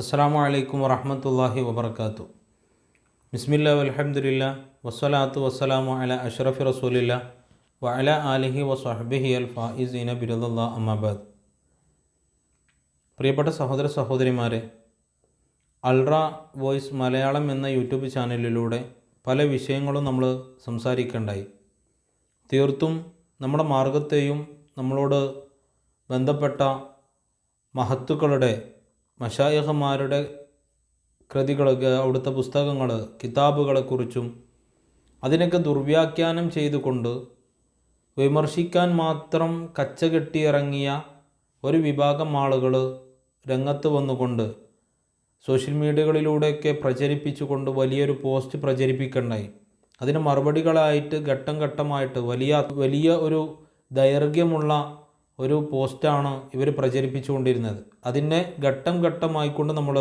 അസ്സാം വലൈക്കും വറഹമത്തല്ലാഹി വബർക്കാത്തു ബിസ്മില്ല അലഹമുല്ല വസ്സലാത്തു വസ്സലാമു അല അഷ്റഫി റസൂലില്ല വ അല ആലിഹി വസ്ഹബിഹി അൽ ഫായിസീന ബിരുദല്ലാ അമ്മാബാദ് പ്രിയപ്പെട്ട സഹോദര സഹോദരിമാരെ അൾറ വോയിസ് മലയാളം എന്ന യൂട്യൂബ് ചാനലിലൂടെ പല വിഷയങ്ങളും നമ്മൾ സംസാരിക്കേണ്ടായി. തീർത്തും നമ്മുടെ മാർഗത്തെയും നമ്മളോട് ബന്ധപ്പെട്ട മഹത്തുക്കളുടെ മഷായഹന്മാരുടെ കൃതികളൊക്കെ അവിടുത്തെ പുസ്തകങ്ങൾ കിതാബുകളെക്കുറിച്ചും അതിനൊക്കെ ദുർവ്യാഖ്യാനം ചെയ്തുകൊണ്ട് വിമർശിക്കാൻ മാത്രം കച്ച കെട്ടിയിറങ്ങിയ ഒരു വിഭാഗം ആളുകൾ രംഗത്ത് വന്നുകൊണ്ട് സോഷ്യൽ മീഡിയകളിലൂടെയൊക്കെ പ്രചരിപ്പിച്ചുകൊണ്ട് വലിയൊരു പോസ്റ്റ് പ്രചരിപ്പിക്കണ്ടായി. അതിന് മറുപടികളായിട്ട് ഘട്ടം ഘട്ടമായിട്ട് വലിയ വലിയ ഒരു ദൈർഘ്യമുള്ള ഒരു പോസ്റ്റാണ് ഇവർ പ്രചരിപ്പിച്ചുകൊണ്ടിരുന്നത്. അതിനെ ഘട്ടം ഘട്ടമായിക്കൊണ്ട് നമ്മൾ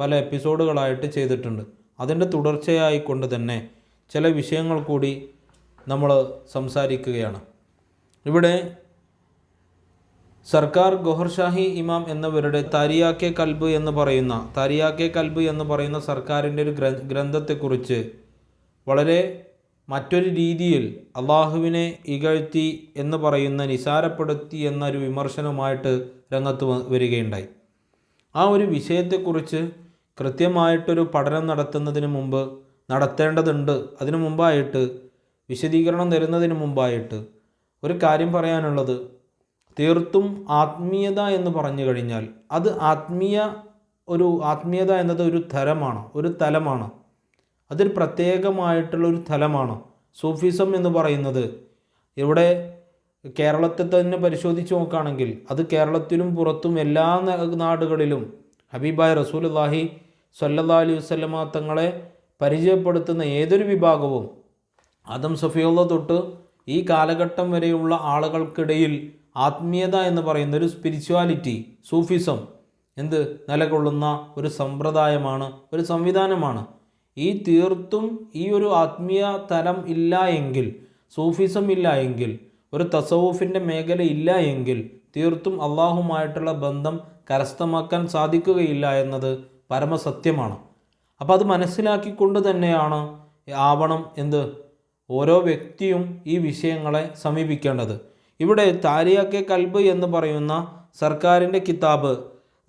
പല എപ്പിസോഡുകളായിട്ട് ചെയ്തിട്ടുണ്ട്. അതിന്റെ തുടർച്ചയായിക്കൊണ്ട് തന്നെ ചില വിഷയങ്ങൾ കൂടി നമ്മൾ സംസാരിക്കുകയാണ്. ഇവിടെ സർക്കാർ ഗൊഹർഷാഹി ഇമാം എന്നിവരുടെ താരിയാക്കെ കൽബ് എന്ന് പറയുന്ന താരിയാക്കെ കൽബ് എന്ന് പറയുന്ന സർക്കാരിന്റെ ഒരു ഗ്ര ഗ്രന്ഥത്തെക്കുറിച്ച് വളരെ മറ്റൊരു രീതിയിൽ അള്ളാഹുവിനെ ഇകഴ്ത്തി എന്ന് പറയുന്ന നിസാരപ്പെടുത്തി എന്നൊരു വിമർശനവുമായിട്ട് രംഗത്ത് വരികയുണ്ടായി. ആ ഒരു വിഷയത്തെക്കുറിച്ച് കൃത്യമായിട്ടൊരു പഠനം നടത്തുന്നതിന് മുമ്പ് നടത്തേണ്ടതുണ്ട്. അതിനു മുമ്പായിട്ട് വിശദീകരണം തരുന്നതിന് മുമ്പായിട്ട് ഒരു കാര്യം പറയാനുള്ളത്. തീർത്തും ആത്മീയത എന്ന് പറഞ്ഞു കഴിഞ്ഞാൽ അത് ആത്മീയ ഒരു ആത്മീയത എന്നത് ഒരു തരമാണ് ഒരു തലമാണ്. അതൊരു പ്രത്യേകമായിട്ടുള്ള ഒരു തലമാണ്. സൂഫിസം എന്ന് പറയുന്നത് ഇവിടെ കേരളത്തെ തന്നെ പരിശോധിച്ച് നോക്കുകയാണെങ്കിൽ അത് കേരളത്തിലും പുറത്തും എല്ലാ നാടുകളിലും ഹബീബായ് റസൂലുല്ലാഹി സല്ലല്ലാ അലൈഹി വസല്ലമ തങ്ങളെ പരിചയപ്പെടുത്തുന്ന ഏതൊരു വിഭാഗവും ആദം സഫിയുള്ള തൊട്ട് ഈ കാലഘട്ടം വരെയുള്ള ആളുകൾക്കിടയിൽ ആത്മീയത എന്ന് പറയുന്ന ഒരു സ്പിരിച്വാലിറ്റി സൂഫിസം എന്ത് നിലകൊള്ളുന്ന ഒരു സമ്പ്രദായമാണ് ഒരു സംവിധാനമാണ്. ഈ തീർത്തും ഈ ഒരു ആത്മീയ തലം ഇല്ല എങ്കിൽ സൂഫിസം ഇല്ല എങ്കിൽ ഒരു തസവൂഫിന്റെ മേഖല ഇല്ല എങ്കിൽ തീർത്തും അള്ളാഹുമായിട്ടുള്ള ബന്ധം കരസ്ഥമാക്കാൻ സാധിക്കുകയില്ല എന്നത് പരമസത്യമാണ്. അപ്പോൾ അത് മനസ്സിലാക്കിക്കൊണ്ട് തന്നെയാണ് ആവണം എന്ത്? ഓരോ വ്യക്തിയും ഈ വിഷയങ്ങളെ സമീപിക്കേണ്ടത്. ഇവിടെ താരിയാക്കെ കൽബ് എന്ന് പറയുന്ന സർക്കാരിന്റെ കിതാബ്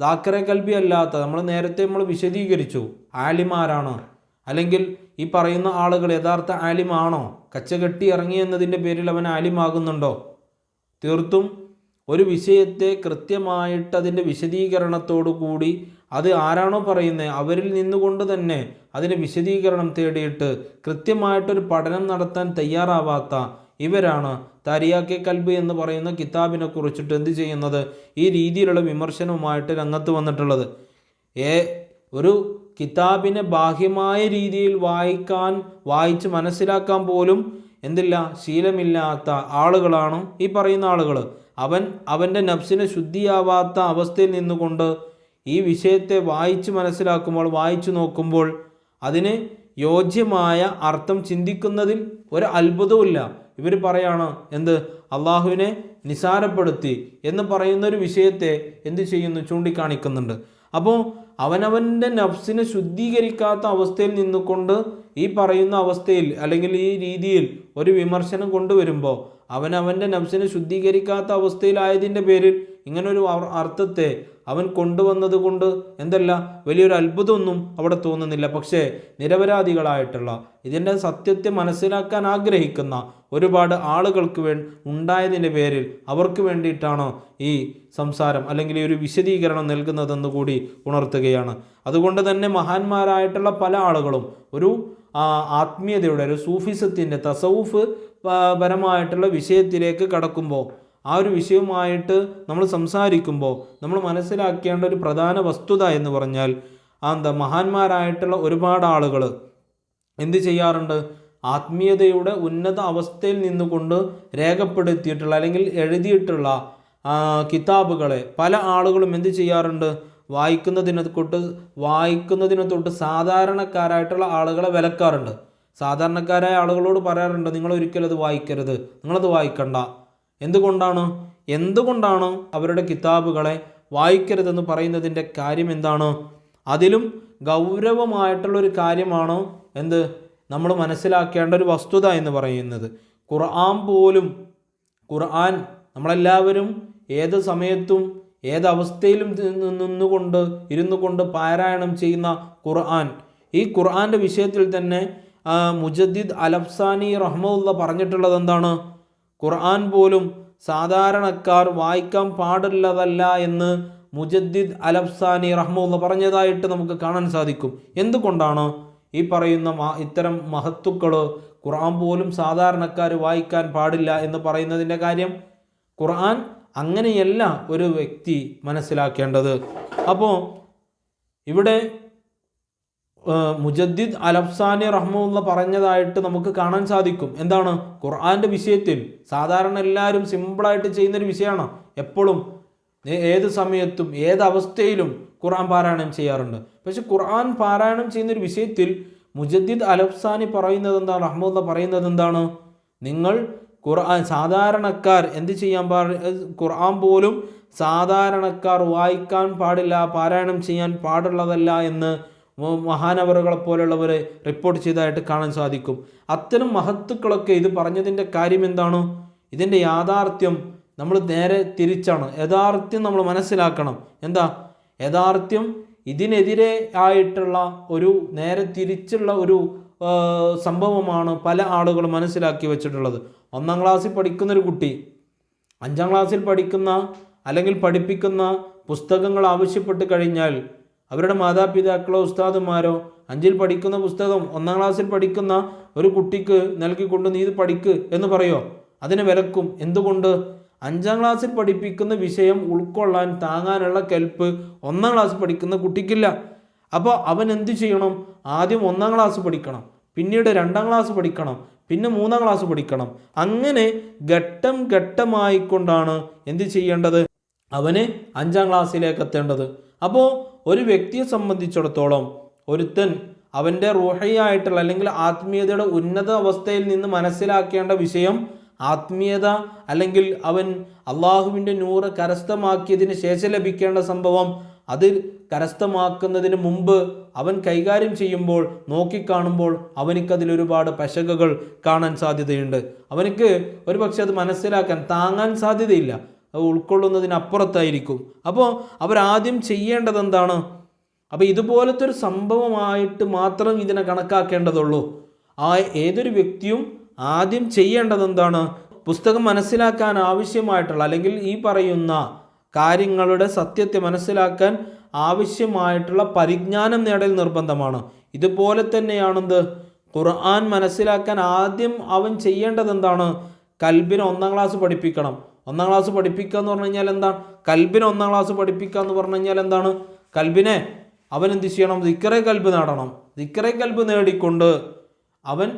ദാക്കറെ കൽബി അല്ലാത്ത നമ്മൾ നേരത്തെ നമ്മൾ വിശദീകരിച്ചു ആലിമാരാണ്. അല്ലെങ്കിൽ ഈ പറയുന്ന ആളുകൾ യഥാർത്ഥ ആലിമാണോ? കച്ചകെട്ടി ഇറങ്ങി എന്നതിന്റെ പേരിൽ അവൻ ആലിമാകുന്നുണ്ടോ? തീർത്തും ഒരു വിഷയത്തെ കൃത്യമായിട്ട് അതിന്റെ വിശദീകരണത്തോടു കൂടി അത് ആരാണോ പറയുന്നത് അവരിൽ നിന്നുകൊണ്ട് തന്നെ അതിന്റെ വിശദീകരണം തേടിയിട്ട് കൃത്യമായിട്ടൊരു പഠനം നടത്താൻ തയ്യാറാവാത്ത ഇവരാണ് താരിയാക്കെ കൽബ് എന്ന് പറയുന്ന കിതാബിനെ കുറിച്ചിട്ട് എന്ത് ചെയ്യുന്നത്? ഈ രീതിയിലുള്ള വിമർശനവുമായിട്ട് രംഗത്ത് വന്നിട്ടുള്ളത്. ഏ ഒരു കിതാബിനെ ബാഹ്യമായ രീതിയിൽ വായിക്കാൻ വായിച്ച് മനസ്സിലാക്കാൻ പോലും എന്തില്ല ശീലമില്ലാത്ത ആളുകളാണ് ഈ പറയുന്ന ആളുകൾ അവൻ അവന്റെ നഫ്സിനെ ശുദ്ധിയാവാത്ത അവസ്ഥയിൽ നിന്നുകൊണ്ട് ഈ വിഷയത്തെ വായിച്ച് മനസ്സിലാക്കുമ്പോൾ വായിച്ചു നോക്കുമ്പോൾ അതിന് യോജ്യമായ അർത്ഥം ചിന്തിക്കുന്നതിൽ ഒരു അത്ഭുതവുമില്ല. ഇവർ പറയാണ് എന്ത്? അള്ളാഹുവിനെ നിസാരപ്പെടുത്തി എന്ന് പറയുന്ന ഒരു വിഷയത്തെ എന്ത് ചെയ്യുന്നു? ചൂണ്ടിക്കാണിക്കുന്നുണ്ട്. അപ്പോൾ അവനവന്റെ നഫ്സിനെ ശുദ്ധീകരിക്കാത്ത അവസ്ഥയിൽ നിന്നുകൊണ്ട് ഈ പറയുന്ന അവസ്ഥയിൽ അല്ലെങ്കിൽ ഈ രീതിയിൽ ഒരു വിമർശനം കൊണ്ടുവരുമ്പോൾ അവനവന്റെ നഫ്സിനെ ശുദ്ധീകരിക്കാത്ത അവസ്ഥയിലായതിന്റെ പേരിൽ ഇങ്ങനൊരു അർത്ഥത്തെ അവൻ കൊണ്ടുവന്നത് കൊണ്ട് എന്തല്ല വലിയൊരു അത്ഭുതമൊന്നും അവിടെ തോന്നുന്നില്ല. പക്ഷേ നിരപരാധികളായിട്ടുള്ള ഇതിന്റെ സത്യത്തെ മനസ്സിലാക്കാൻ ആഗ്രഹിക്കുന്ന ഒരുപാട് ആളുകൾക്ക് വേ ഉണ്ടായതിന്റെ പേരിൽ അവർക്ക് വേണ്ടിയിട്ടാണോ ഈ സംസാരം അല്ലെങ്കിൽ ഈ ഒരു വിശദീകരണം നൽകുന്നതെന്ന് കൂടി ഉണർത്തുകയാണ്. അതുകൊണ്ട് തന്നെ മഹാന്മാരായിട്ടുള്ള പല ആളുകളും ഒരു ആത്മീയതയുടെ ഒരു സൂഫിസത്തിന്റെ തസവുഫ് പരമായിട്ടുള്ള വിഷയത്തിലേക്ക് കടക്കുമ്പോൾ ആ ഒരു വിഷയവുമായിട്ട് നമ്മൾ സംസാരിക്കുമ്പോൾ നമ്മൾ മനസ്സിലാക്കേണ്ട ഒരു പ്രധാന വസ്തുത എന്ന് പറഞ്ഞാൽ ആ എന്താ മഹാന്മാരായിട്ടുള്ള ഒരുപാട് ആളുകൾ എന്ത് ചെയ്യാറുണ്ട്? ആത്മീയതയുടെ ഉന്നത അവസ്ഥയിൽ നിന്നുകൊണ്ട് രേഖപ്പെടുത്തിയിട്ടുള്ള അല്ലെങ്കിൽ എഴുതിയിട്ടുള്ള കിതാബുകളെ പല ആളുകളും എന്ത് ചെയ്യാറുണ്ട്? വായിക്കുന്നതിനെ തൊട്ട് വായിക്കുന്നതിനെ തൊട്ട് സാധാരണക്കാരായിട്ടുള്ള ആളുകളെ വിലക്കാറുണ്ട്. സാധാരണക്കാരായ ആളുകളോട് പറയാറുണ്ട് നിങ്ങൾ ഒരിക്കലും അത് വായിക്കരുത്. നിങ്ങളത് വായിക്കണ്ട. എന്തുകൊണ്ടാണ്? എന്തുകൊണ്ടാണ് അവരുടെ കിതാബുകളെ വായിക്കരുതെന്ന് പറയുന്നതിന്റെ കാര്യം എന്താണ്? അതിലും ഗൗരവമായിട്ടുള്ളൊരു കാര്യമാണ് എന്ത്? നമ്മൾ മനസ്സിലാക്കേണ്ട ഒരു വസ്തുത എന്ന് പറയുന്നത്. ഖുർആൻ പോലും ഖുർആൻ നമ്മളെല്ലാവരും ഏത് സമയത്തും ഏത് അവസ്ഥയിലും നി- നിന്നുകൊണ്ട് ഇരുന്നു കൊണ്ട് പാരായണം ചെയ്യുന്ന ഖുർആൻ. ഈ ഖുർആന്റെ വിഷയത്തിൽ തന്നെ മുജദ്ദീദ് അലഫ്സാനി റഹ്മുല്ല പറഞ്ഞിട്ടുള്ളത് എന്താണ് ഖുർആൻ പോലും സാധാരണക്കാർ വായിക്കാൻ പാടുള്ളതല്ല എന്ന് മുജദ്ദിദ് അലഫ്സാനി റഹ്മുള്ള പറഞ്ഞതായിട്ട് നമുക്ക് കാണാൻ സാധിക്കും. എന്തുകൊണ്ടാണ് ഈ പറയുന്ന ഇത്തരം മഹത്തുക്കൾ ഖുർആൻ പോലും സാധാരണക്കാർ വായിക്കാൻ പാടില്ല എന്ന് പറയുന്നതിന്റെ കാര്യം? ഖുർആൻ അങ്ങനെയല്ല ഒരു വ്യക്തി മനസ്സിലാക്കേണ്ടത്. അപ്പോൾ ഇവിടെ മുജദ്ദിദ് അലഫ്സാനി റഹ്മുള്ള പറഞ്ഞതായിട്ട് നമുക്ക് കാണാൻ സാധിക്കും. എന്താണ്? ഖുർആന്റെ വിഷയത്തിൽ സാധാരണ എല്ലാവരും സിമ്പിളായിട്ട് ചെയ്യുന്നൊരു വിഷയമാണ്. എപ്പോഴും ഏത് സമയത്തും ഏത് അവസ്ഥയിലും ഖുർആൻ പാരായണം ചെയ്യാറുണ്ട്. പക്ഷെ ഖുർആൻ പാരായണം ചെയ്യുന്നൊരു വിഷയത്തിൽ മുജദ്ദിദ് അലഫ്സാനി പറയുന്നത് എന്താണ് റഹ്മുല്ല പറയുന്നത് എന്താണ് നിങ്ങൾ ഖുർആൻ സാധാരണക്കാർ എന്ത് ചെയ്യാൻ പാ ഖുർആൻ പോലും സാധാരണക്കാർ വായിക്കാൻ പാടില്ല പാരായണം ചെയ്യാൻ പാടുള്ളതല്ല എന്ന് മഹാനവറുകളെ പോലുള്ളവർ റിപ്പോർട്ട് ചെയ്തതായിട്ട് കാണാൻ സാധിക്കും. അത്തരം മഹത്തുക്കളൊക്കെ ഇത് പറഞ്ഞതിന്റെ കാര്യം എന്താണ്? ഇതിന്റെ യാഥാർത്ഥ്യം നമ്മൾ നേരെ തിരിച്ചാണ്. യഥാർത്ഥ്യം നമ്മൾ മനസ്സിലാക്കണം. എന്താ? യഥാർത്ഥ്യം ഇതിനെതിരെ ആയിട്ടുള്ള ഒരു നേരെ തിരിച്ചുള്ള ഒരു സംഭവമാണ് പല ആളുകളും മനസ്സിലാക്കി വെച്ചിട്ടുള്ളത്. ഒന്നാം ക്ലാസ്സിൽ പഠിക്കുന്ന ഒരു കുട്ടി അഞ്ചാം ക്ലാസ്സിൽ പഠിക്കുന്ന അല്ലെങ്കിൽ പഠിപ്പിക്കുന്ന പുസ്തകങ്ങൾ ആവശ്യപ്പെട്ട് കഴിഞ്ഞാൽ അവരുടെ മാതാപിതാക്കളോ ഉസ്താദുമാരോ അഞ്ചിൽ പഠിക്കുന്ന പുസ്തകം ഒന്നാം ക്ലാസ്സിൽ പഠിക്കുന്ന ഒരു കുട്ടിക്ക് നൽകിക്കൊണ്ട് നീ ഇത് പഠിക്ക് എന്ന് പറയോ? അതിന് വിലക്കും. എന്തുകൊണ്ട്? അഞ്ചാം ക്ലാസ്സിൽ പഠിപ്പിക്കുന്ന വിഷയം ഉൾക്കൊള്ളാൻ താങ്ങാനുള്ള കെൽപ്പ് ഒന്നാം ക്ലാസ് പഠിക്കുന്ന കുട്ടിക്കില്ല. അപ്പോൾ അവൻ എന്ത് ചെയ്യണം? ആദ്യം ഒന്നാം ക്ലാസ് പഠിക്കണം പിന്നീട് രണ്ടാം ക്ലാസ് പഠിക്കണം പിന്നെ മൂന്നാം ക്ലാസ് പഠിക്കണം. അങ്ങനെ ഘട്ടം ഘട്ടമായിക്കൊണ്ടാണ് എന്ത് ചെയ്യേണ്ടത്? അവന് അഞ്ചാം ക്ലാസ്സിലേക്ക് എത്തേണ്ടത്. അപ്പോൾ ഒരു വ്യക്തിയെ സംബന്ധിച്ചിടത്തോളം ഒരുത്തൻ അവന്റെ റൂഹയായിട്ടുള്ള അല്ലെങ്കിൽ ആത്മീയതയുടെ ഉന്നത അവസ്ഥയിൽ നിന്ന് മനസ്സിലാക്കേണ്ട വിഷയം ആത്മീയത അല്ലെങ്കിൽ അവൻ അള്ളാഹുവിന്റെ നൂറ് കരസ്ഥമാക്കിയതിന് ശേഷം ലഭിക്കേണ്ട സംഭവം അത് കരസ്ഥമാക്കുന്നതിന് മുമ്പ് അവൻ കൈകാര്യം ചെയ്യുമ്പോൾ നോക്കിക്കാണുമ്പോൾ അവനിക്കതിൽ ഒരുപാട് പശകകൾ കാണാൻ സാധ്യതയുണ്ട്. അവനക്ക് ഒരു പക്ഷെ അത് മനസ്സിലാക്കാൻ താങ്ങാൻ സാധ്യതയില്ല. ഉൾക്കൊള്ളുന്നതിനപ്പുറത്തായിരിക്കും. അപ്പോൾ അവരാദ്യം ചെയ്യേണ്ടത് എന്താണ് അപ്പോൾ ഇതുപോലത്തെ ഒരു സംഭവമായിട്ട് മാത്രം ഇതിനെ കണക്കാക്കേണ്ടതുള്ളൂ. ആ ഏതൊരു വ്യക്തിയും ആദ്യം ചെയ്യേണ്ടത് എന്താണ് പുസ്തകം മനസ്സിലാക്കാൻ ആവശ്യമായിട്ടുള്ള അല്ലെങ്കിൽ ഈ പറയുന്ന കാര്യങ്ങളുടെ സത്യത്തെ മനസ്സിലാക്കാൻ ആവശ്യമായിട്ടുള്ള പരിജ്ഞാനം നേടൽ നിർബന്ധമാണ്. ഇതുപോലെ തന്നെയാണെന്ത്? ഖുർആൻ മനസ്സിലാക്കാൻ ആദ്യം അവൻ ചെയ്യേണ്ടത് എന്താണ് കൽബിനെ ഒന്നാം ക്ലാസ് പഠിപ്പിക്കണം. ഒന്നാം ക്ലാസ് പഠിപ്പിക്കുക എന്ന് പറഞ്ഞു കഴിഞ്ഞാൽ എന്താണ്? കൽബിനെ ഒന്നാം ക്ലാസ് പഠിപ്പിക്കുക എന്ന് പറഞ്ഞു കഴിഞ്ഞാൽ എന്താണ്? കൽബിനെ അവൻ എന്ത് ചെയ്യണം? ദിക്കറെ കൽബ് നേടണം. ദിക്കറെ കൽബ് നേടിക്കൊണ്ട് അവൻ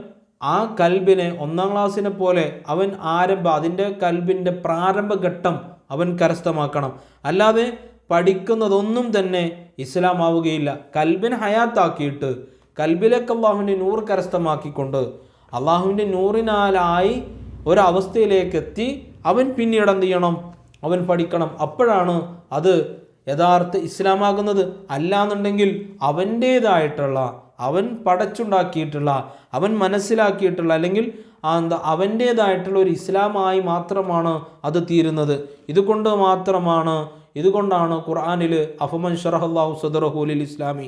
ആ കൽബിനെ ഒന്നാം ക്ലാസ്സിനെ പോലെ അവൻ ആരംഭ അതിന്റെ കൽബിന്റെ പ്രാരംഭഘട്ടം അവൻ കരസ്ഥമാക്കണം. അല്ലാതെ പഠിക്കുന്നതൊന്നും തന്നെ ഇസ്ലാം ആവുകയില്ല. കൽബിനെ ഹയാത്താക്കിയിട്ട് കൽബിലേക്ക് അള്ളാഹുവിന്റെ നൂറ് കരസ്ഥമാക്കിക്കൊണ്ട് അള്ളാഹുവിന്റെ നൂറിനാലായി ഒരവസ്ഥയിലേക്ക് എത്തി അവൻ പിന്നീട് എന്ത് ചെയ്യണം? അവൻ പഠിക്കണം. അപ്പോഴാണ് അത് യഥാർത്ഥ ഇസ്ലാമാകുന്നത്. അല്ലാന്നുണ്ടെങ്കിൽ അവന്റേതായിട്ടുള്ള അവൻ പടച്ചുണ്ടാക്കിയിട്ടുള്ള അവൻ മനസ്സിലാക്കിയിട്ടുള്ള അല്ലെങ്കിൽ എന്താ അവന്റേതായിട്ടുള്ള ഒരു ഇസ്ലാമായി മാത്രമാണ് അത് തീരുന്നത്. ഇതുകൊണ്ട് മാത്രമാണ് ഇതുകൊണ്ടാണ് ഖുർആാനിൽ അഫമൻ ഷറഹല്ലാഹു സദറഹുലിൽ ഇസ്ലാമി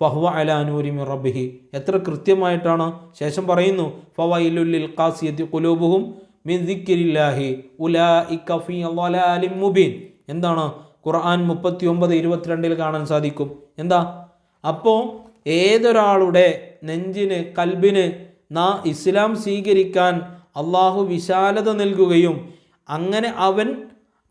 ഫഹ്വ അലാനൂരി മിർ റബ്ബിഹി. എത്ര കൃത്യമായിട്ടാണ് ശേഷം പറയുന്നു ഫവൈലുല്ലിൽ ഖാസിയത്തി ഖുലൂബുഹും മിൻ മുബീൻ. എന്താണ്? ഖുർആൻ മുപ്പത്തി ഒമ്പത് ഇരുപത്തിരണ്ടിൽ കാണാൻ സാധിക്കും. എന്താ? അപ്പോൾ ഏതൊരാളുടെ നെഞ്ചിന് കൽബിന് നാ ഇസ്ലാം സ്വീകരിക്കാൻ അള്ളാഹു വിശാലത നൽകുകയും അങ്ങനെ അവൻ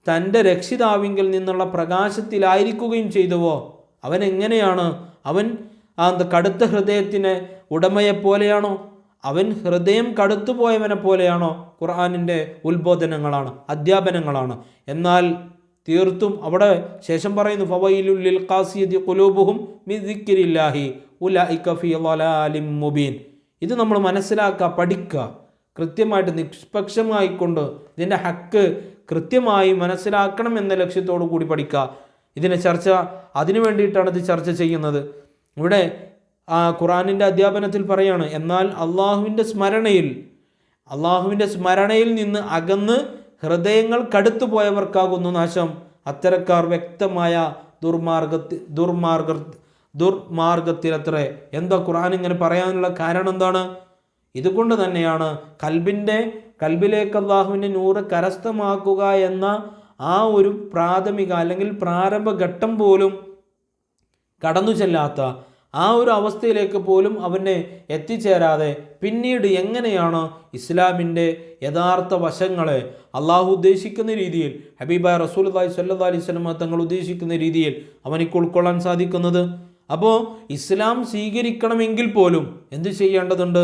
തന്റെ രക്ഷിതാവിങ്കിൽ നിന്നുള്ള പ്രകാശത്തിലായിരിക്കുകയും ചെയ്തുവോ? അവൻ എങ്ങനെയാണ്? അവൻ ആ കടുത്ത ഹൃദയത്തിന് ഉടമയെപ്പോലെയാണോ? അവൻ ഹൃദയം കടുത്തുപോയവനെ പോലെയാണോ ഖുർആാനിന്റെ ഉത്ബോധനങ്ങളാണ് അധ്യാപനങ്ങളാണ്. എന്നാൽ തീർത്തും അവിടെ ശേഷം പറയുന്നു ഫവയിലുല്ലിൽ ഖാസിയതി കുലൂബുഹും മിദിക്കിരില്ലാഹി മുബീൻ. ഇത് നമ്മൾ മനസ്സിലാക്കുക പഠിക്കുക. കൃത്യമായിട്ട് നിഷ്പക്ഷമായിക്കൊണ്ട് ഇതിന്റെ ഹക്ക് കൃത്യമായി മനസ്സിലാക്കണം എന്ന ലക്ഷ്യത്തോടു കൂടി പഠിക്കുക. ഇതിനെ ചർച്ച അതിനു വേണ്ടിയിട്ടാണ് ഇത് ചർച്ച ചെയ്യുന്നത്. ഇവിടെ ഖുറാനിന്റെ അധ്യാപനത്തിൽ പറയാണ് എന്നാൽ അള്ളാഹുവിന്റെ സ്മരണയിൽ അള്ളാഹുവിന്റെ സ്മരണയിൽ നിന്ന് അകന്ന് ഹൃദയങ്ങൾ കടുത്തു പോയവർക്കാകുന്നു നാശം. അത്തരക്കാർ വ്യക്തമായ ദുർമാർഗത്തി ദുർമാർഗ ദുർമാർഗത്തിലത്രേ. എന്താ ഖുർആൻ ഇങ്ങനെ പറയാനുള്ള കാരണം എന്താണ്? ഇതുകൊണ്ട് തന്നെയാണ് കൽബിന്റെ കൽബിലേക്ക് അള്ളാഹുവിന്റെ നൂറ് കരസ്ഥമാക്കുക എന്ന ആ ഒരു പ്രാഥമിക അല്ലെങ്കിൽ പ്രാരംഭ ഘട്ടം പോലും കടന്നു ചെല്ലാത്ത ആ ഒരു അവസ്ഥയിലേക്ക് പോലും അവനെ എത്തിച്ചേരാതെ പിന്നീട് എങ്ങനെയാണ് ഇസ്ലാമിന്റെ യഥാർത്ഥ വശങ്ങളെ അള്ളാഹു ഉദ്ദേശിക്കുന്ന രീതിയിൽ ഹബീബ റസൂൽ അലൈഹി സല്ലാ അലൈഹി സ്വലമ തങ്ങൾ ഉദ്ദേശിക്കുന്ന രീതിയിൽ അവനിക്ക് ഉൾക്കൊള്ളാൻ സാധിക്കുന്നത്? അപ്പോൾ ഇസ്ലാം സ്വീകരിക്കണമെങ്കിൽ പോലും എന്ത് ചെയ്യേണ്ടതുണ്ട്?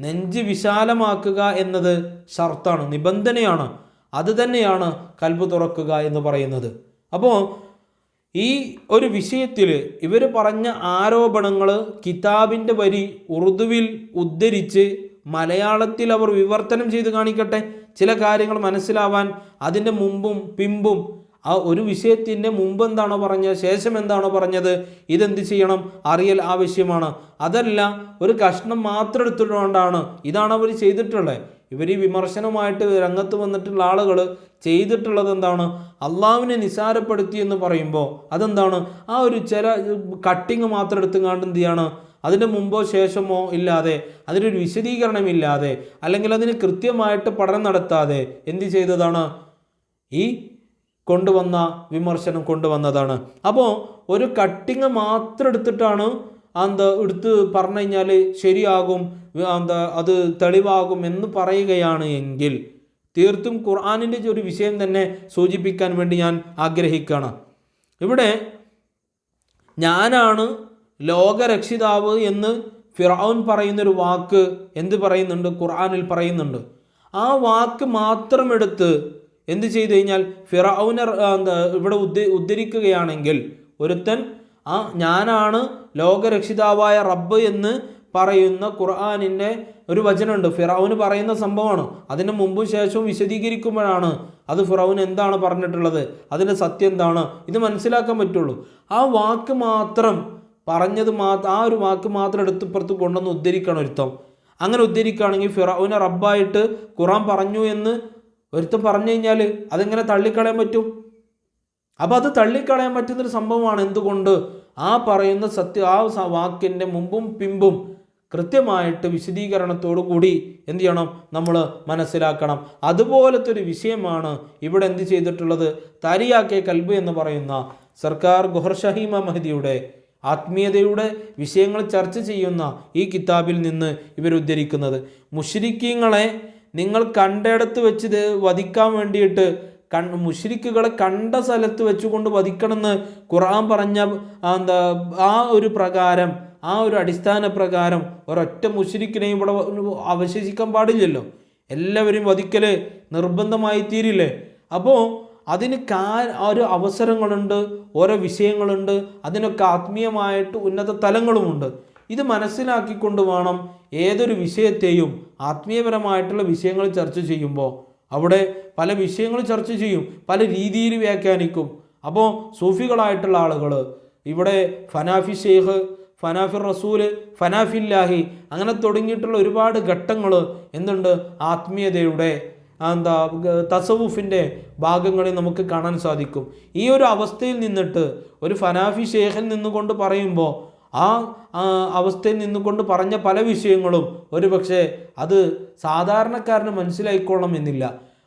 നെഞ്ച് വിശാലമാക്കുക എന്നത് ഷർത്താണ് നിബന്ധനയാണ്. അത് തന്നെയാണ് കൽബ് തുറക്കുക എന്ന് പറയുന്നത്. അപ്പോൾ ഈ ഒരു വിഷയത്തിൽ ഇവർ പറഞ്ഞ ആരോപണങ്ങൾ കിതാബിന്റെ വരി ഉറുദുവിൽ ഉദ്ധരിച്ച് മലയാളത്തിൽ അവർ വിവർത്തനം ചെയ്ത് കാണിക്കട്ടെ. ചില കാര്യങ്ങൾ മനസ്സിലാവാൻ അതിന്റെ മുമ്പും പിമ്പും ആ ഒരു വിഷയത്തിന്റെ മുമ്പ് എന്താണോ പറഞ്ഞത് ശേഷം എന്താണോ പറഞ്ഞത് ഇതെന്ത് ചെയ്യണം അറിയൽ ആവശ്യമാണ്. അതല്ല ഒരു കഷ്ണം മാത്രം എടുത്തിട്ടുകൊണ്ടാണ് ഇതാണ് അവർ ചെയ്തിട്ടുള്ളത്. ഇവർ ഈ വിമർശനമായിട്ട് രംഗത്ത് വന്നിട്ടുള്ള ആളുകൾ ചെയ്തിട്ടുള്ളത് എന്താണ്? അള്ളാവിനെ നിസാരപ്പെടുത്തി എന്ന് പറയുമ്പോൾ അതെന്താണ്? ആ ഒരു ചില കട്ടിങ് മാത്രം എടുത്തുകൊണ്ട് എന്ത് ചെയ്യാണ്? അതിന് മുമ്പോ ശേഷമോ ഇല്ലാതെ അതിനൊരു വിശദീകരണമില്ലാതെ അല്ലെങ്കിൽ അതിന് കൃത്യമായിട്ട് പഠനം നടത്താതെ എന്ത് ചെയ്തതാണ്? ഈ കൊണ്ടുവന്ന വിമർശനം കൊണ്ടുവന്നതാണ്. അപ്പോൾ ഒരു കട്ടിങ് മാത്രം എടുത്തിട്ടാണ് എന്താ എടുത്ത് പറഞ്ഞു കഴിഞ്ഞാൽ ശരിയാകും? എന്താ അത് തെളിവാകും എന്ന് പറയുകയാണ് എങ്കിൽ തീർത്തും ഖുർആാനിന്റെ ഒരു വിഷയം തന്നെ സൂചിപ്പിക്കാൻ വേണ്ടി ഞാൻ ആഗ്രഹിക്കുകയാണ്. ഇവിടെ ഞാനാണ് ലോകരക്ഷിതാവ് എന്ന് ഫിറൌൻ പറയുന്നൊരു വാക്ക് എന്ത് പറയുന്നുണ്ട്? ഖുർആാനിൽ പറയുന്നുണ്ട്. ആ വാക്ക് മാത്രം എടുത്ത് എന്ത് ചെയ്തു കഴിഞ്ഞാൽ ഫിറൌനെ എന്താ ഇവിടെ ഉദ്ധ ഉദ്ധരിക്കുകയാണെങ്കിൽ ഒരുത്തൻ ആ ഞാനാണ് ലോകരക്ഷിതാവായ റബ്ബ് എന്ന് പറയുന്ന ഖുർആാനിന്റെ ഒരു വചനമുണ്ട്. ഫിറൌന് പറയുന്ന സംഭവമാണ്. അതിന് മുമ്പും ശേഷവും വിശദീകരിക്കുമ്പോഴാണ് അത് ഫിറൌൻ എന്താണ് പറഞ്ഞിട്ടുള്ളത് അതിന്റെ സത്യം എന്താണ് ഇത് മനസ്സിലാക്കാൻ പറ്റുള്ളൂ. ആ വാക്ക് മാത്രം പറഞ്ഞത് മാത്രം ആ ഒരു വാക്ക് മാത്രം എടുത്തിപ്പുറത്ത് കൊണ്ടുവന്ന് ഉദ്ധരിക്കണം ഒരുത്തം. അങ്ങനെ ഉദ്ധരിക്കുകയാണെങ്കിൽ ഫിറൌനെ റബ്ബായിട്ട് ഖുറാൻ പറഞ്ഞു എന്ന് ഒരുത്തം പറഞ്ഞു കഴിഞ്ഞാൽ അതെങ്ങനെ തള്ളിക്കളയാൻ പറ്റും? അപ്പോൾ അത് തള്ളിക്കളയാൻ പറ്റുന്നൊരു സംഭവമാണ് എന്തുകൊണ്ട് ആ പറയുന്ന സത്യ ആ വാക്കിന്റെ മുമ്പും പിമ്പും കൃത്യമായിട്ട് വിശദീകരണത്തോടു കൂടി എന്ത് ചെയ്യണം? നമ്മൾ മനസ്സിലാക്കണം. അതുപോലത്തെ ഒരു വിഷയമാണ് ഇവിടെ എന്ത് ചെയ്തിട്ടുള്ളത്? താരിയാക്കെ കൽബ് എന്ന് പറയുന്ന സർക്കാർ ഗുഹർ ഷഹീമ മഹദിയുടെ ആത്മീയതയുടെ വിഷയങ്ങൾ ചർച്ച ചെയ്യുന്ന ഈ കിതാബിൽ നിന്ന് ഇവരുദ്ധരിക്കുന്നത് മുഷരിക്കീങ്ങളെ നിങ്ങൾ കണ്ടിടത്ത് വെച്ച് വധിക്കാൻ വേണ്ടിയിട്ട് കൺ മുഷരിക്കുകളെ കണ്ട സ്ഥലത്ത് വെച്ചുകൊണ്ട് വധിക്കണമെന്ന് ഖുറാൻ പറഞ്ഞ എന്താ ആ ഒരു പ്രകാരം ആ ഒരു അടിസ്ഥാന പ്രകാരം ഒരൊറ്റ മുഷിരിക്കിനെയും ഇവിടെ അവശേഷിക്കാൻ പാടില്ലല്ലോ. എല്ലാവരും വധിക്കൽ നിർബന്ധമായി തീരില്ലേ? അപ്പോൾ അതിന് കാ ഒരു അവസരങ്ങളുണ്ട് ഓരോ വിഷയങ്ങളുണ്ട് അതിനൊക്കെ ആത്മീയമായിട്ട് ഉന്നത തലങ്ങളുമുണ്ട്. ഇത് മനസ്സിലാക്കിക്കൊണ്ട് വേണം ഏതൊരു വിഷയത്തെയും ആത്മീയപരമായിട്ടുള്ള വിഷയങ്ങൾ ചർച്ച ചെയ്യുമ്പോൾ അവിടെ പല വിഷയങ്ങൾ ചർച്ച ചെയ്യും പല രീതിയിൽ വ്യാഖ്യാനിക്കും. അപ്പോൾ സൂഫികളായിട്ടുള്ള ആളുകൾ ഇവിടെ ഫനാഫി ഷെയ്ഖ് ഫനാഫി റസൂൽ ഫനാഫില്ലാഹി അങ്ങനെ തുടങ്ങിയിട്ടുള്ള ഒരുപാട് ഘട്ടങ്ങൾ എന്തുണ്ട്? ആത്മീയതയുടെ എന്താ തസവുഫിന്റെ ഭാഗങ്ങളെ നമുക്ക് കാണാൻ സാധിക്കും. ഈ ഒരു അവസ്ഥയിൽ നിന്നിട്ട് ഒരു ഫനാഫി ഷേഖിൽ നിന്നുകൊണ്ട് പറയുമ്പോൾ ആ അവസ്ഥയിൽ നിന്നുകൊണ്ട് പറഞ്ഞ പല വിഷയങ്ങളും ഒരു പക്ഷേ അത് സാധാരണക്കാരന് മനസ്സിലായിക്കോളണം എന്നില്ല.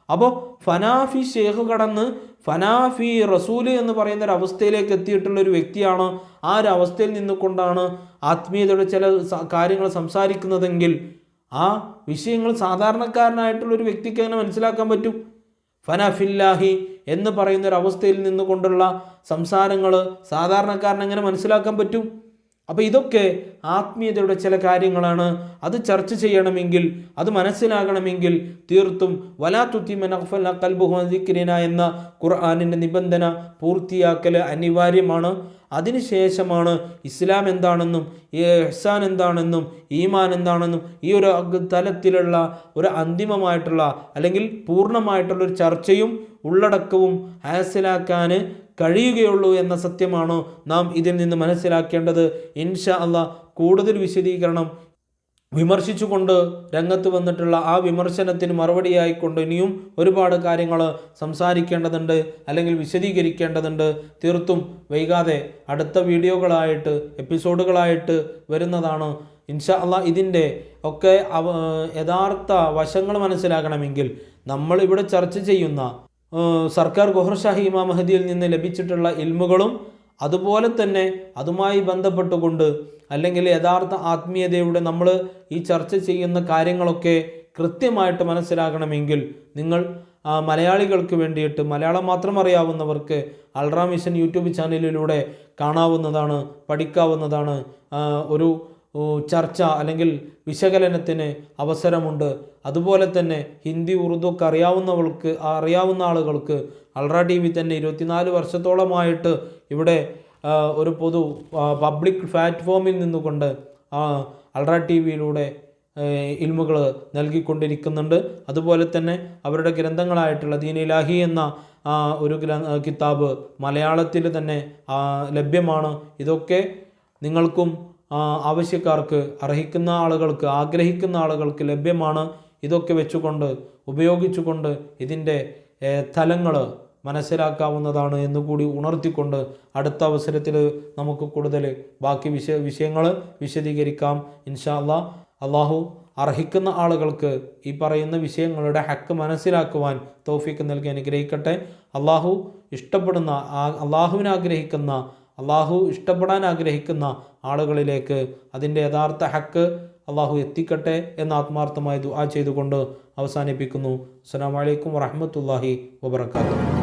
അപ്പോൾ ഫനാഫി ഷേഖ് കടന്ന് ഫനാഫി റസൂൽ എന്ന് പറയുന്ന ഒരു അവസ്ഥയിലേക്ക് എത്തിയിട്ടുള്ള ഒരു വ്യക്തിയാണ്. ആ ഒരു അവസ്ഥയിൽ നിന്നുകൊണ്ടാണ് ആത്മീയതയുടെ ചില കാര്യങ്ങൾ സംസാരിക്കുന്നതെങ്കിൽ ആ വിഷയങ്ങൾ സാധാരണക്കാരനായിട്ടുള്ള ഒരു വ്യക്തിക്ക് അങ്ങനെ മനസ്സിലാക്കാൻ പറ്റും? ഫനാഫില്ലാഹി എന്ന് പറയുന്ന ഒരു അവസ്ഥയിൽ നിന്നുകൊണ്ടുള്ള സംസാരങ്ങൾ സാധാരണക്കാരനെങ്ങനെ മനസ്സിലാക്കാൻ പറ്റും? അപ്പോൾ ഇതൊക്കെ ആത്മീയതയുടെ ചില കാര്യങ്ങളാണ്. അത് ചർച്ച ചെയ്യണമെങ്കിൽ അത് മനസ്സിലാകണമെങ്കിൽ തീർത്തും വലാത്തുത്തിമനഫൽ കൽബുഹുദിക്രിന എന്ന ഖുർആാനിന്റെ നിബന്ധന പൂർത്തിയാക്കൽ അനിവാര്യമാണ്. അതിനുശേഷമാണ് ഇസ്ലാം എന്താണെന്നും ഈ എഹ്സാൻ എന്താണെന്നും ഈമാൻ എന്താണെന്നും ഈ ഒരു തലത്തിലുള്ള ഒരു അന്തിമമായിട്ടുള്ള അല്ലെങ്കിൽ പൂർണമായിട്ടുള്ള ഒരു ചർച്ചയും ഉള്ളടക്കവും ഹാസിലാക്കാൻ കഴിയുകയുള്ളൂ എന്ന സത്യമാണ് നാം ഇതിൽ നിന്ന് മനസ്സിലാക്കേണ്ടത്. ഇൻഷ അല്ല കൂടുതൽ വിശദീകരണം വിമർശിച്ചുകൊണ്ട് രംഗത്ത് വന്നിട്ടുള്ള ആ വിമർശനത്തിന് മറുപടിയായിക്കൊണ്ട് ഇനിയും ഒരുപാട് കാര്യങ്ങൾ സംസാരിക്കേണ്ടതുണ്ട് അല്ലെങ്കിൽ വിശദീകരിക്കേണ്ടതുണ്ട്. തീർത്തും വൈകാതെ അടുത്ത വീഡിയോകളായിട്ട് എപ്പിസോഡുകളായിട്ട് വരുന്നതാണ്. ഇൻഷാ അല്ല ഇതിന്റെ ഒക്കെ യഥാർത്ഥ വശങ്ങൾ മനസ്സിലാക്കണമെങ്കിൽ നമ്മൾ ഇവിടെ ചർച്ച ചെയ്യുന്ന സർക്കാർ ഗോഹർഷാഹി ഇമാം മഹദിയിൽ നിന്ന് ലഭിച്ചിട്ടുള്ള ഇൽമുകളും അതുപോലെ തന്നെ അതുമായി ബന്ധപ്പെട്ടുകൊണ്ട് അല്ലെങ്കിൽ യഥാർത്ഥ ആത്മീയതയുടെ നമ്മൾ ഈ ചർച്ച ചെയ്യുന്ന കാര്യങ്ങളൊക്കെ കൃത്യമായിട്ട് മനസ്സിലാകണമെങ്കിൽ നിങ്ങൾ മലയാളികൾക്ക് വേണ്ടിയിട്ട് മലയാളം മാത്രം അറിയാവുന്നവർക്ക് അൾട്രാ മിഷൻ യൂട്യൂബ് ചാനലിലൂടെ കാണാവുന്നതാണ് പഠിക്കാവുന്നതാണ് ഒരു ചർച്ച അല്ലെങ്കിൽ വിശകലനത്തിന് അവസരമുണ്ട്. അതുപോലെ തന്നെ ഹിന്ദി ഉറുദു ഒക്കെ അറിയാവുന്നവർക്ക് അറിയാവുന്ന ആളുകൾക്ക് അൾട്രാ ടി വി തന്നെ ഇരുപത്തിനാല് വർഷത്തോളമായിട്ട് ഇവിടെ ഒരു പൊതു പബ്ലിക് പ്ലാറ്റ്ഫോമിൽ നിന്നുകൊണ്ട് അൾട്ര ടി വിയിലൂടെ ഇൽമുകൾ നൽകിക്കൊണ്ടിരിക്കുന്നുണ്ട്. അതുപോലെ തന്നെ അവരുടെ ഗ്രന്ഥങ്ങളായിട്ടുള്ള ദീൻ ഇലാഹി എന്ന ഒരു ഗ്ര കിതാബ് മലയാളത്തിൽ തന്നെ ലഭ്യമാണ്. ഇതൊക്കെ നിങ്ങൾക്കും ആവശ്യക്കാർക്ക് അർഹിക്കുന്ന ആളുകൾക്ക് ആഗ്രഹിക്കുന്ന ആളുകൾക്ക് ലഭ്യമാണ്. ഇതൊക്കെ വെച്ചുകൊണ്ട് ഉപയോഗിച്ചുകൊണ്ട് ഇതിന്റെ തലങ്ങൾ മനസ്സിലാക്കാവുന്നതാണ് എന്നുകൂടി ഉണർത്തിക്കൊണ്ട് അടുത്ത അവസരത്തിൽ നമുക്ക് കൂടുതൽ ബാക്കി വിഷയ വിഷയങ്ങൾ വിശദീകരിക്കാം. ഇൻഷാ അല്ലാ അള്ളാഹു അർഹിക്കുന്ന ആളുകൾക്ക് ഈ പറയുന്ന വിഷയങ്ങളുടെ ഹക്ക് മനസ്സിലാക്കുവാൻ തോഫിക്ക് നൽകി അനുഗ്രഹിക്കട്ടെ. അള്ളാഹു ഇഷ്ടപ്പെടുന്ന അള്ളാഹുവിനെ ആഗ്രഹിക്കുന്ന അള്ളാഹു ഇഷ്ടപ്പെടാൻ ആഗ്രഹിക്കുന്ന ആളുകളിലേക്ക് അതിന്റെ യഥാർത്ഥ ഹക്ക് അള്ളാഹു എത്തിക്കട്ടെ എന്ന് ആത്മാർത്ഥമായി ദുആ ചെയ്തുകൊണ്ട് അവസാനിപ്പിക്കുന്നു. അസ്സാം വലൈക്കും വറഹമത്തല്ലാഹി വബർക്കാത്തു